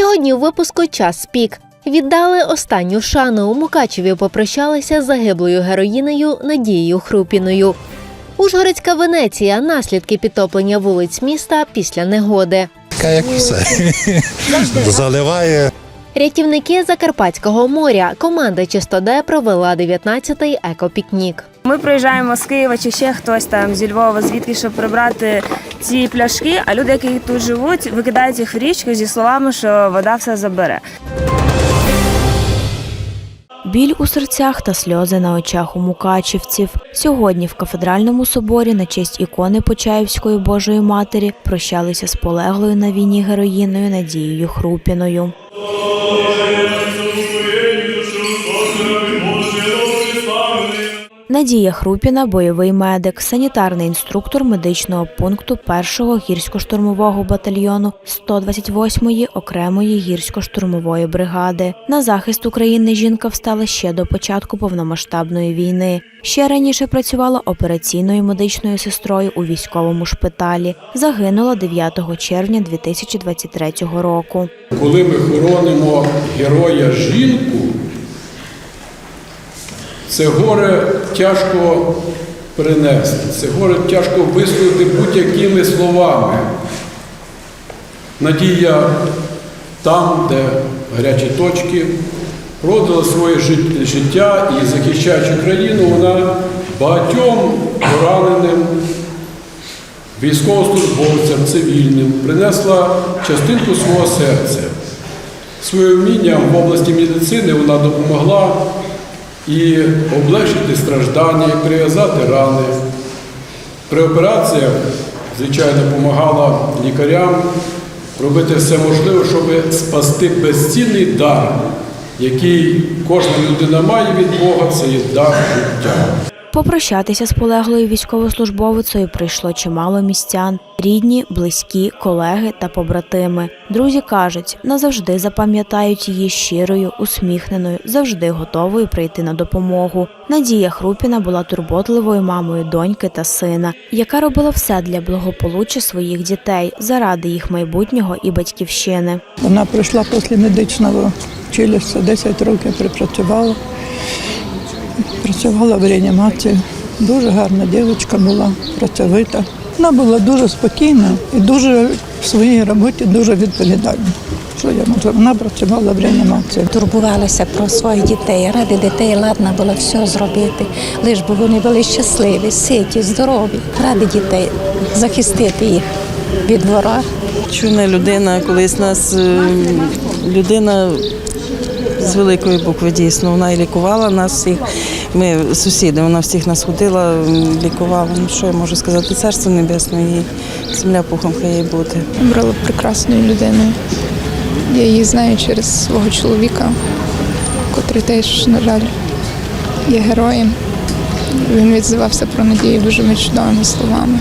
Сьогодні у випуску час пік. Віддали останню шану. У Мукачеві попрощалися з загиблою героїнею Надією Хрупіною. Ужгородська Венеція наслідки підтоплення вулиць міста після негоди. Така як все. Заливає. Рятівники Закарпатського моря. Команда Чистоде провела 19-й екопікнік. Ми приїжджаємо з Києва чи ще хтось там зі Львова, звідки щоб прибрати ці пляшки. А люди, які тут живуть, викидають їх в річку зі словами, що вода все забере. Біль у серцях та сльози на очах у мукачівців. Сьогодні в кафедральному соборі на честь ікони Почаївської Божої Матері прощалися з полеглою на війні героїною Надією Хрупіною. Надія Хрупіна, бойовий медик, санітарний інструктор медичного пункту 1-го гірсько-штурмового батальйону 128-ї окремої гірсько-штурмової бригади. На захист України жінка встала ще до початку повномасштабної війни. Ще раніше працювала операційною медичною сестрою у військовому шпиталі. Загинула 9 червня 2023 року. Коли ми хоронимо героя жінку, це горе тяжко перенести, це горе тяжко висловити будь-якими словами. Надія там, де гарячі точки, продала своє життя і захищаючи країну, вона багатьом пораненим військовослужбовцям, цивільним принесла частинку свого серця. Своїм вмінням в області медицини вона допомогла і облегшити страждання, і прив'язати рани. При операціях, звичайно, допомагала лікарям робити все можливе, щоб спасти безцінний дар, який кожна людина має від Бога, це є дар життя. Попрощатися з полеглою військовослужбовицею прийшло чимало містян, рідні, близькі, колеги та побратими. Друзі кажуть, назавжди запам'ятають її щирою, усміхненою, завжди готовою прийти на допомогу. Надія Хрупіна була турботливою мамою доньки та сина, яка робила все для благополуччя своїх дітей заради їх майбутнього і батьківщини. Вона пройшла після медичного училища, 10 років припрацювала. Працювала в реанімації. Дуже гарна дівчинка була, працьовита. Вона була дуже спокійна і дуже в своїй роботі дуже відповідальна. Що я можу? Вона працювала в реанімації. турбувалася про своїх дітей. Ради дітей ладна була все зробити, лиш би вони були щасливі, ситі, здорові. Ради дітей захистити їх від ворог. Чуйна людина, колись нас е, людина з великої букви дійсно. Вона і лікувала нас всіх. Ми сусіди, вона всіх нас ходила, лікувала. Ну що я можу сказати? Царство небесне і земля пухом їй бути. Брала прекрасною людиною. Я її знаю через свого чоловіка, котрий теж, на жаль, є героєм. Він відзивався про надію дуже чудовими словами.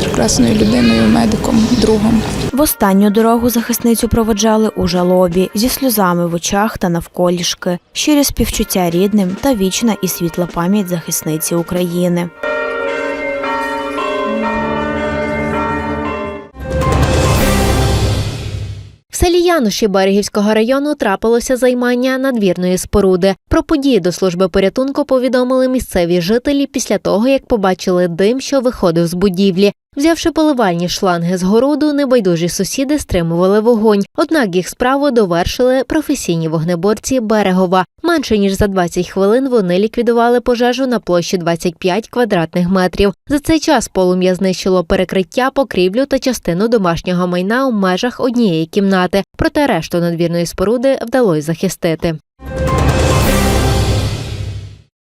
Прекрасною людиною, медиком, другом. В останню дорогу захисницю проводжали у жалобі зі сльозами в очах та навколішки, щирі співчуття рідним та вічна і світла пам'ять захисниці України. Селі Януші Берегівського району трапилося займання надвірної споруди. Про події до служби порятунку повідомили місцеві жителі після того, як побачили дим, що виходив з будівлі. Взявши поливальні шланги з городу, небайдужі сусіди стримували вогонь. Однак їх справу довершили професійні вогнеборці Берегова. Менше ніж за 20 хвилин вони ліквідували пожежу на площі 25 квадратних метрів. За цей час полум'я знищило перекриття, покрівлю та частину домашнього майна у межах однієї кімнати. Проте решту надвірної споруди вдалося захистити.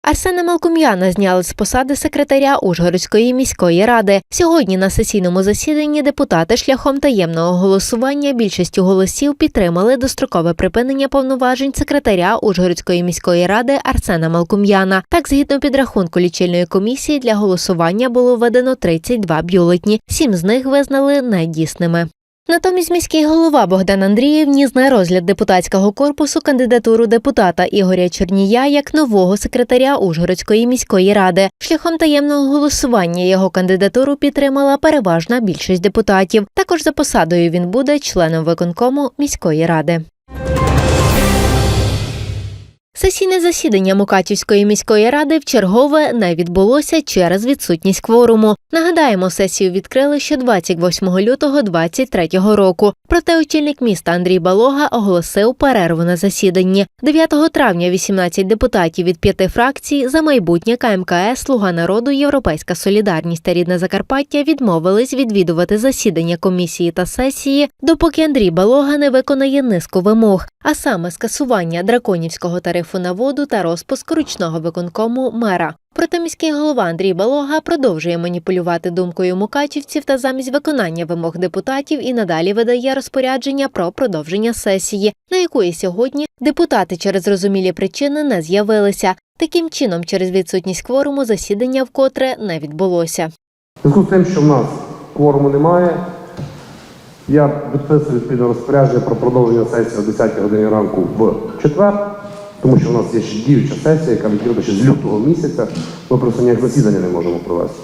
Арсена Малкум'яна зняли з посади секретаря Ужгородської міської ради. Сьогодні на сесійному засіданні депутати шляхом таємного голосування більшістю голосів підтримали дострокове припинення повноважень секретаря Ужгородської міської ради Арсена Малкум'яна. Так, згідно підрахунку лічильної комісії, для голосування було введено 32 бюлетні. Сім з них визнали недійсними. Натомість міський голова Богдан Андрієв ніс на розгляд депутатського корпусу кандидатуру депутата Ігоря Чернія як нового секретаря Ужгородської міської ради. Шляхом таємного голосування його кандидатуру підтримала переважна більшість депутатів. Також за посадою він буде членом виконкому міської ради. Сесійне засідання Мукачівської міської ради вчергове не відбулося через відсутність кворуму. Нагадаємо, сесію відкрили ще 28 лютого 2023 року. Проте очільник міста Андрій Балога оголосив перерву на засіданні. 9 травня 18 депутатів від п'яти фракцій за майбутнє КМКС, Слуга народу, Європейська солідарність та рідне Закарпаття відмовились відвідувати засідання комісії та сесії, допоки Андрій Балога не виконає низку вимог, а саме скасування драконівського тарифу на воду та розпуск ручного виконкому мера. Проте міський голова Андрій Балога продовжує маніпулювати думкою мукачівців та замість виконання вимог депутатів і надалі видає розпорядження про продовження сесії, на якої сьогодні депутати через зрозумілі причини не з'явилися. Таким чином, через відсутність кворуму засідання вкотре не відбулося. Зв'язку з тим, що в нас кворуму немає, я підписую відповідне розпорядження про продовження сесії о 10 годині ранку в четвер, тому що в нас є ще діюча сесія, яка відкрита ще з лютого місяця. Ми просто ніяк засідання не можемо провести.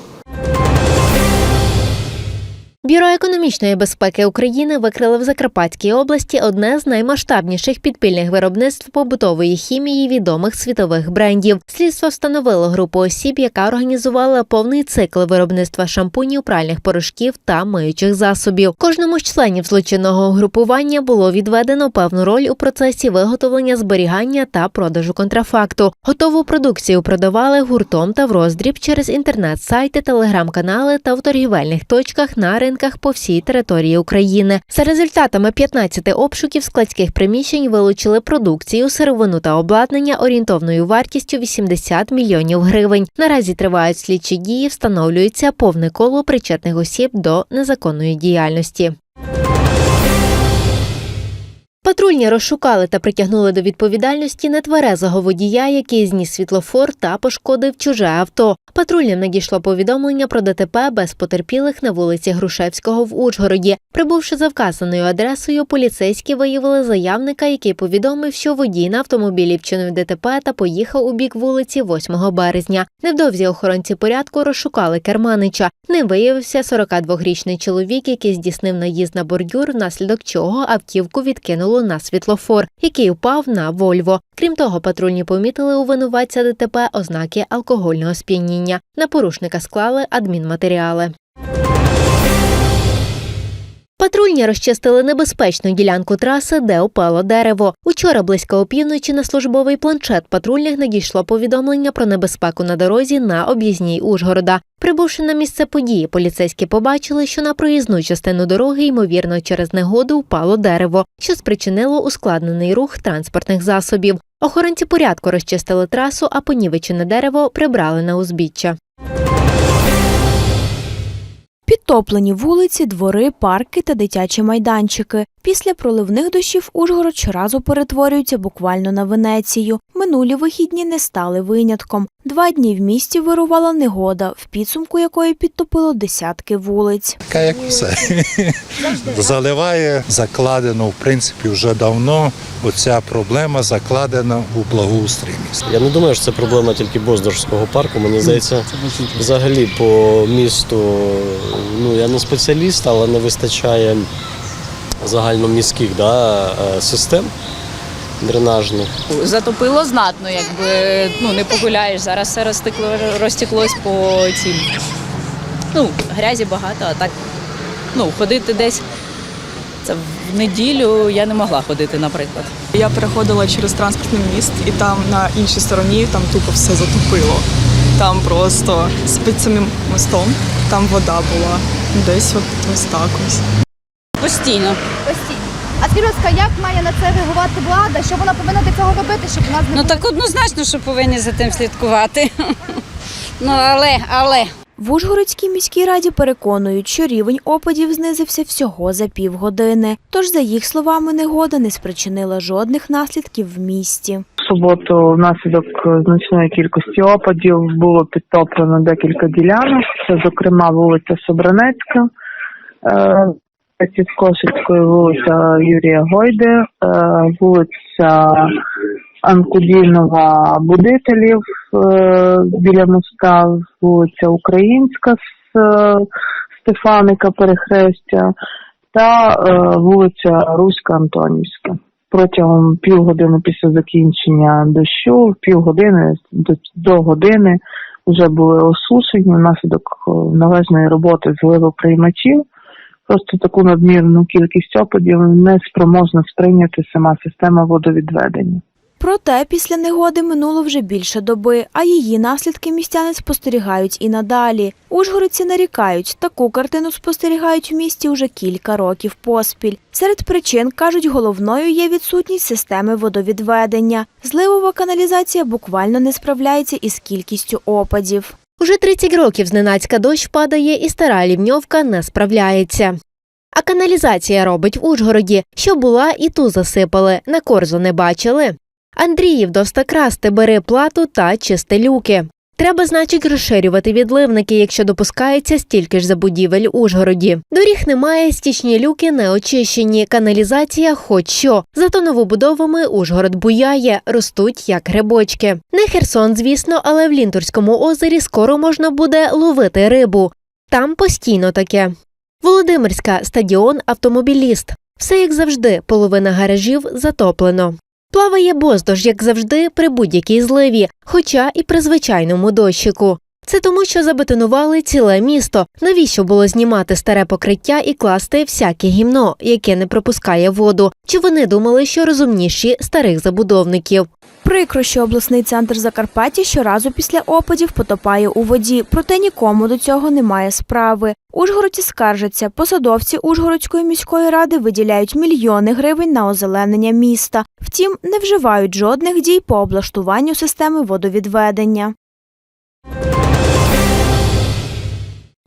Бюро економічної безпеки України викрило в Закарпатській області одне з наймасштабніших підпільних виробництв побутової хімії відомих світових брендів. Слідство встановило групу осіб, яка організувала повний цикл виробництва шампунів, пральних порошків та миючих засобів. Кожному з членів злочинного угрупування було відведено певну роль у процесі виготовлення, зберігання та продажу контрафакту. Готову продукцію продавали гуртом та в роздріб через інтернет-сайти, телеграм-канали та в торгівельних точках на ринках по всій території України. За результатами 15 обшуків складських приміщень вилучили продукцію, сировину та обладнання орієнтовною вартістю 80 мільйонів гривень. Наразі тривають слідчі дії, встановлюється повне коло причетних осіб до незаконної діяльності. Патрульні розшукали та притягнули до відповідальності нетверезого водія, який зніс світлофор та пошкодив чуже авто. Патрульним надійшло повідомлення про ДТП без потерпілих на вулиці Грушевського в Ужгороді. Прибувши за вказаною адресою, поліцейські виявили заявника, який повідомив, що водій на автомобілі вчинив ДТП та поїхав у бік вулиці 8 березня. Невдовзі охоронці порядку розшукали керманича. Ним виявився 42-річний чоловік, який здійснив наїзд на бордюр, внаслідок чого автівку відкинуло на світлофор, який впав на Вольво. Крім того, патрульні помітили у винуватця ДТП ознаки алкогольного сп'яніння. На порушника склали адмінматеріали. Патрульні розчистили небезпечну ділянку траси, де упало дерево. Учора близько опівночі на службовий планшет патрульних надійшло повідомлення про небезпеку на дорозі на об'їзній Ужгорода. Прибувши на місце події, поліцейські побачили, що на проїзну частину дороги, ймовірно, через негоду впало дерево, що спричинило ускладнений рух транспортних засобів. Охоронці порядку розчистили трасу, а понівечене дерево прибрали на узбіччя. Підтоплені вулиці, двори, парки та дитячі майданчики. Після проливних дощів Ужгород щоразу перетворюється буквально на Венецію. Минулі вихідні не стали винятком. Два дні в місті вирувала негода, в підсумку якої підтопило десятки вулиць. Така як все. Заливає, закладено, в принципі, вже давно. Оця проблема закладена у благоустрій міста. Я не думаю, що це проблема тільки Боздорського парку. Мені здається, взагалі по місту, ну я не спеціаліст, але не вистачає загальноміських да, е, систем дренажних. Затопило знатно, якби ну не погуляєш. Зараз все розтекло, розтеклось по цім. Ну, грязі багато, а так ну, ходити десь. Це в неділю я не могла ходити, наприклад. Я переходила через транспортний міст, і там на іншій стороні там тупо все затопило. Там просто з під самим мостом там вода була. Десь от ось так ось. Постійно. А скажіть, будь ласка, як має на це реагувати влада? Що вона повинна для цього робити, щоб у нас не Ну так однозначно, що повинні за тим слідкувати. Ну але, але. В Ужгородській міській раді переконують, що рівень опадів знизився всього за півгодини. Тож, за їх словами, негода не спричинила жодних наслідків в місті. В суботу внаслідок значної кількості опадів було підтоплено декілька ділянок. Це, зокрема, вулиця Собранецька. Під Кошицькою вулиця Юрія Гойди, е, вулиця Анкудінова Будителів е, біля моста, вулиця Українська з е, Стефаника перехрестя та е, вулиця Руська Антонівська. Протягом півгодини після закінчення дощу, півгодини до, до години вже були осушені внаслідок належної роботи зливоприймачів. Просто таку надмірну кількість опадів не спроможна сприйняти сама система водовідведення. Проте після негоди минуло вже більше доби, а її наслідки містяни спостерігають і надалі. Ужгородці нарікають, таку картину спостерігають в місті уже кілька років поспіль. Серед причин, кажуть, головною є відсутність системи водовідведення. Зливова каналізація буквально не справляється із кількістю опадів. Уже 30 років зненацька дощ падає, і стара лівньовка не справляється. А каналізація робить в Ужгороді, що була і ту засипали, на корзу не бачили. Андріїв доста красти, бери плату та чисти люки. Треба, значить, розширювати відливники, якщо допускається стільки ж забудівель Ужгороді. Доріг немає, стічні люки не очищені, каналізація хоч що. Зато новобудовами Ужгород буяє, ростуть як грибочки. Не Херсон, звісно, але в Лінтурському озері скоро можна буде ловити рибу. Там постійно таке. Володимирська стадіон автомобіліст. Все як завжди, половина гаражів затоплено. Плаває боздож, як завжди, при будь-якій зливі, хоча і при звичайному дощику. Це тому, що забетонували ціле місто. Навіщо було знімати старе покриття і класти всяке гімно, яке не пропускає воду? Чи вони думали, що розумніші старих забудовників? Прикро, що обласний центр Закарпаття щоразу після опадів потопає у воді, проте нікому до цього немає справи. Ужгородці скаржаться, посадовці Ужгородської міської ради виділяють мільйони гривень на озеленення міста. Втім, не вживають жодних дій по облаштуванню системи водовідведення.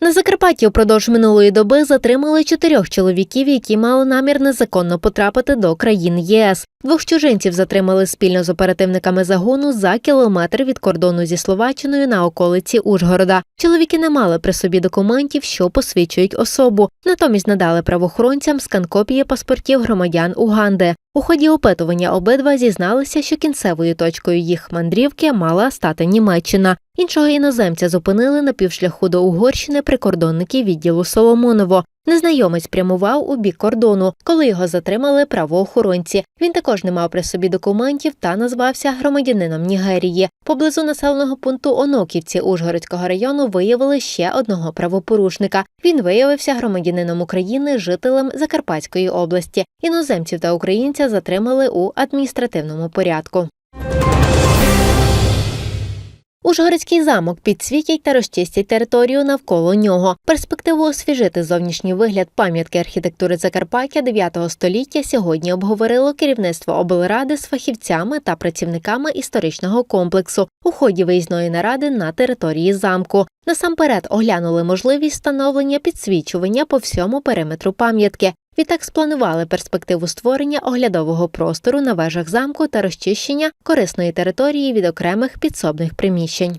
На Закарпатті упродовж минулої доби затримали чотирьох чоловіків, які мали намір незаконно потрапити до країн ЄС. Двох чужинців затримали спільно з оперативниками загону за кілометр від кордону зі Словаччиною на околиці Ужгорода. Чоловіки не мали при собі документів, що посвідчують особу. Натомість надали правоохоронцям скан-копії паспортів громадян Уганди. У ході опитування обидва зізналися, що кінцевою точкою їх мандрівки мала стати Німеччина. Іншого іноземця зупинили на півшляху до Угорщини прикордонники відділу Соломоново. Незнайомець прямував у бік кордону, коли його затримали правоохоронці. Він також не мав при собі документів та назвався громадянином Нігерії. Поблизу населеного пункту Оноківці Ужгородського району виявили ще одного правопорушника. Він виявився громадянином України, жителем Закарпатської області. Іноземців та українця затримали у адміністративному порядку. Ужгородський замок підсвітять та розчистять територію навколо нього. Перспективу освіжити зовнішній вигляд пам'ятки архітектури Закарпаття 9 століття сьогодні обговорило керівництво облради з фахівцями та працівниками історичного комплексу у ході виїзної наради на території замку. Насамперед оглянули можливість встановлення підсвічування по всьому периметру пам'ятки. Відтак спланували перспективу створення оглядового простору на вежах замку та розчищення корисної території від окремих підсобних приміщень.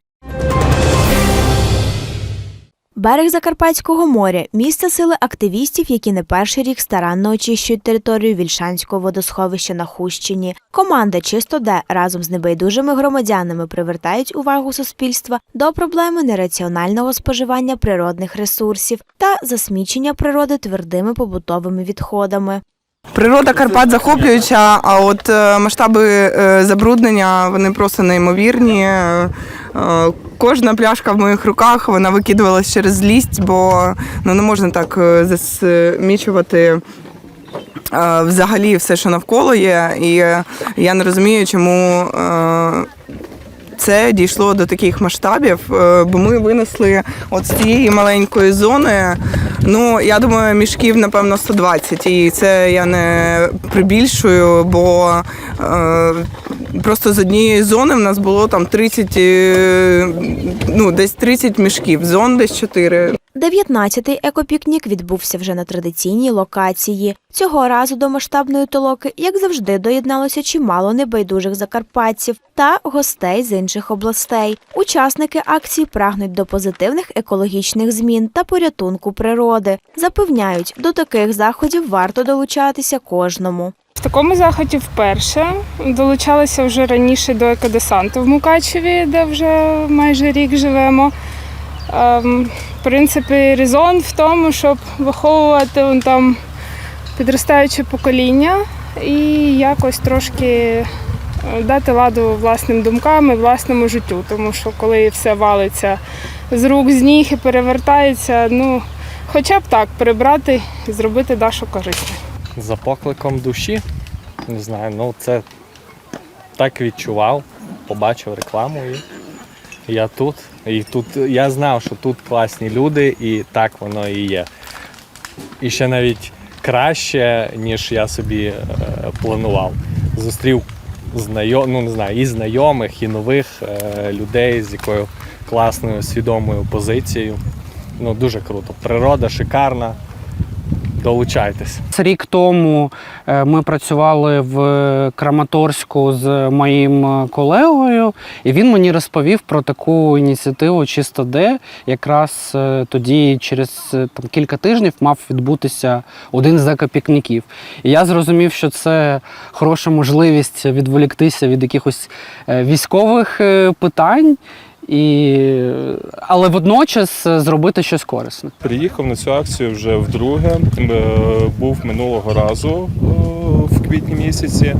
Берег Закарпатського моря місце сили активістів, які не перший рік старанно очищують територію Вільшанського водосховища на Хущині. Команда «Чисто Де» разом з небайдужими громадянами привертають увагу суспільства до проблеми нераціонального споживання природних ресурсів та засмічення природи твердими побутовими відходами. Природа Карпат захоплююча, а от е, масштаби е, забруднення вони просто неймовірні. Е, е, Кожна пляшка в моїх руках вона викидувалась через злість, бо ну, не можна так е, засмічувати е, взагалі все, що навколо є. І е, я не розумію, чому. Це дійшло до таких масштабів, е, бо ми винесли от з цієї маленької зони. Ну, я думаю, мішків, напевно, 120. І це я не прибільшую, бо е, просто з однієї зони в нас було там 30, е, ну, десь 30 мішків, зон десь 4. 19-й екопікнік відбувся вже на традиційній локації. Цього разу до масштабної толоки, як завжди, доєдналося чимало небайдужих закарпатців та гостей з інших областей. Учасники акції прагнуть до позитивних екологічних змін та порятунку природи. Запевняють, до таких заходів варто долучатися кожному. В такому заході вперше долучалися вже раніше до екодесанту в Мукачеві, де вже майже рік живемо. Ем, В принципі, резон в тому, щоб виховувати там підростаюче покоління і якось трошки е, дати ладу власним думкам і власному життю. Тому що коли все валиться з рук, з ніг і перевертається, ну хоча б так прибрати і зробити Дашу корисною. за покликом душі. Не знаю, ну це так відчував, побачив рекламу і я тут. І тут я знав, що тут класні люди, і так воно і є. І ще навіть краще, ніж я собі е, планував. Зустрів знайом, ну не знаю, і знайомих, і нових е, людей з якою класною свідомою позицією. Ну дуже круто. Природа шикарна. Долучайтесь. Рік тому е, ми працювали в Краматорську з моїм е, колегою, і він мені розповів про таку ініціативу Чисто Де. Якраз е, тоді, через там, кілька тижнів, мав відбутися один з екопікніків. І я зрозумів, що це хороша можливість відволіктися від якихось військових питань. І... Але водночас е, зробити щось корисне. Приїхав на цю акцію вже вдруге. Е, Був минулого разу е, в квітні місяці.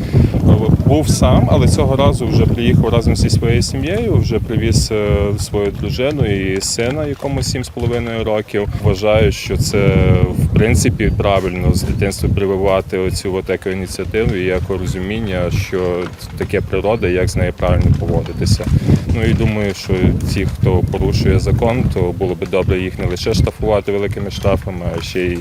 Був сам, але цього разу вже приїхав разом зі своєю сім'єю. Вже привіз свою дружину і сина, якому 7,5 років. Вважаю, що це в принципі правильно з дитинства прививати оцю от екоініціативу і екорозуміння, що таке природа, як з нею правильно поводитися. Ну і думаю, що ті, хто порушує закон, то було би добре їх не лише штрафувати великими штрафами, а ще й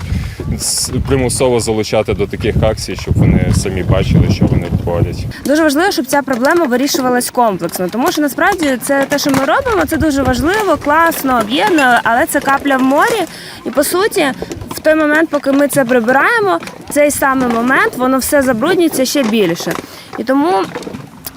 примусово залучати до таких акцій, щоб вони самі бачили, що вони творять. Дуже важливо, щоб ця проблема вирішувалась комплексно, тому що насправді це те, що ми робимо, це дуже важливо, класно, об'єднує, але це капля в морі. І по суті, в той момент, поки ми це прибираємо, цей самий момент воно все забруднюється ще більше. І тому.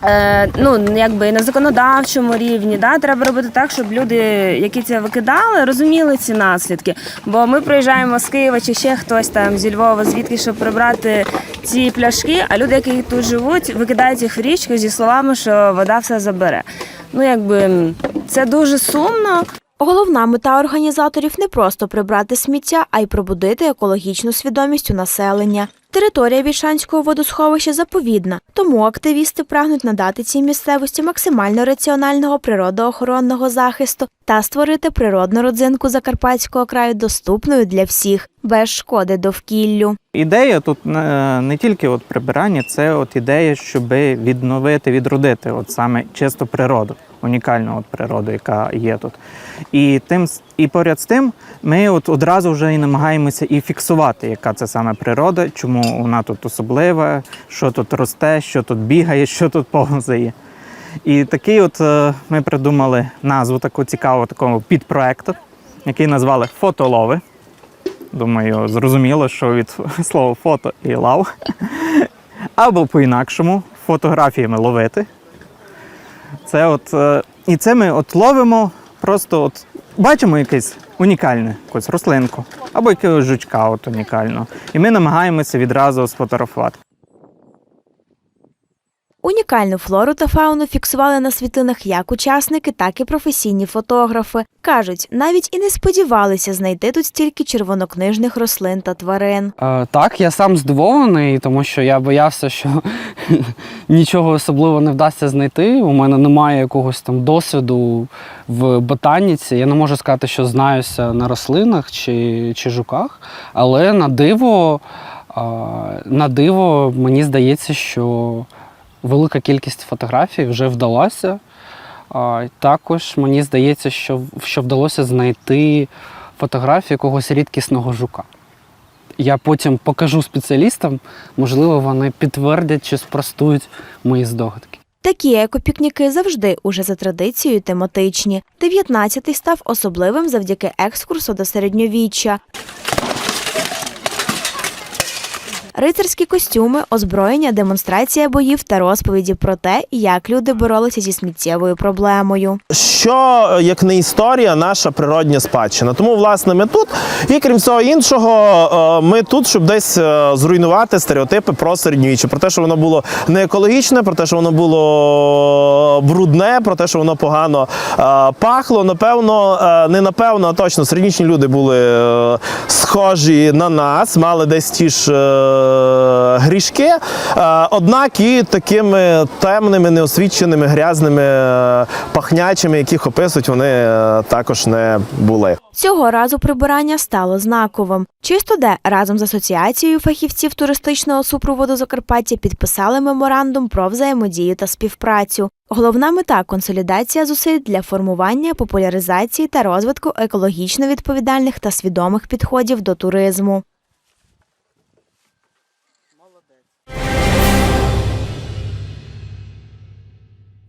Е, ну, якби на законодавчому рівні, да, треба робити так, щоб люди, які це викидали, розуміли ці наслідки. Бо ми приїжджаємо з Києва чи ще хтось там зі Львова, звідки, щоб прибрати ці пляшки, а люди, які тут живуть, викидають їх в річку зі словами, що вода все забере. Ну, якби це дуже сумно. Головна мета організаторів не просто прибрати сміття, а й пробудити екологічну свідомість у населення. Територія Вільшанського водосховища заповідна, тому активісти прагнуть надати цій місцевості максимально раціонального природоохоронного захисту та створити природну родзинку Закарпатського краю доступною для всіх, без шкоди довкіллю. Ідея тут не, не тільки от прибирання, це от ідея, щоб відновити, відродити от саме чисту природу, унікальну от природу, яка є тут. І тим і поряд з тим, ми от одразу вже і намагаємося і фіксувати, яка це саме природа, чому вона тут особлива, що тут росте, що тут бігає, що тут повзає. І такий от е, ми придумали назву таку цікаву такого підпроекту, який назвали Фотолови. Думаю, зрозуміло, що від слова фото і лав. Або по-інакшому фотографіями ловити. Це от, е, і це ми от ловимо, просто от бачимо якесь унікальне, якусь рослинку, або якогось жучка от унікального. І ми намагаємося відразу сфотографувати. Унікальну флору та фауну фіксували на світлинах як учасники, так і професійні фотографи. Кажуть, навіть і не сподівалися знайти тут стільки червонокнижних рослин та тварин. Е, Так, я сам здивований, тому що я боявся, що нічого особливого не вдасться знайти. У мене немає якогось там досвіду в ботаніці. Я не можу сказати, що знаюся на рослинах чи, чи жуках, але на диво, а, на диво мені здається, що велика кількість фотографій вже вдалася. Також мені здається, що, що вдалося знайти фотографію якогось рідкісного жука. Я потім покажу спеціалістам, можливо, вони підтвердять чи спростують мої здогадки. Такі екопікніки завжди уже за традицією тематичні. 19-й став особливим завдяки екскурсу до середньовіччя. Рицарські костюми, озброєння, демонстрація боїв та розповіді про те, як люди боролися зі сміттєвою проблемою. що е, як не історія, наша природня спадщина. Тому, власне, ми тут. І крім всього іншого, е, ми тут, щоб десь е, зруйнувати стереотипи про середньовіччя, про те, що воно було не екологічне, про те, що воно було брудне, про те, що воно погано пахло. Напевно, не напевно, а точно середньовічні люди були схожі на нас, мали десь ті ж грішки, е, однак і такими темними, неосвіченими, грязними, е, пахнячими, яких описують, вони е, також не були. Цього разу прибирання стало знаковим. Чисто де разом з асоціацією фахівців туристичного супроводу Закарпаття підписали меморандум про взаємодію та співпрацю. Головна мета консолідація зусиль для формування, популяризації та розвитку екологічно відповідальних та свідомих підходів до туризму.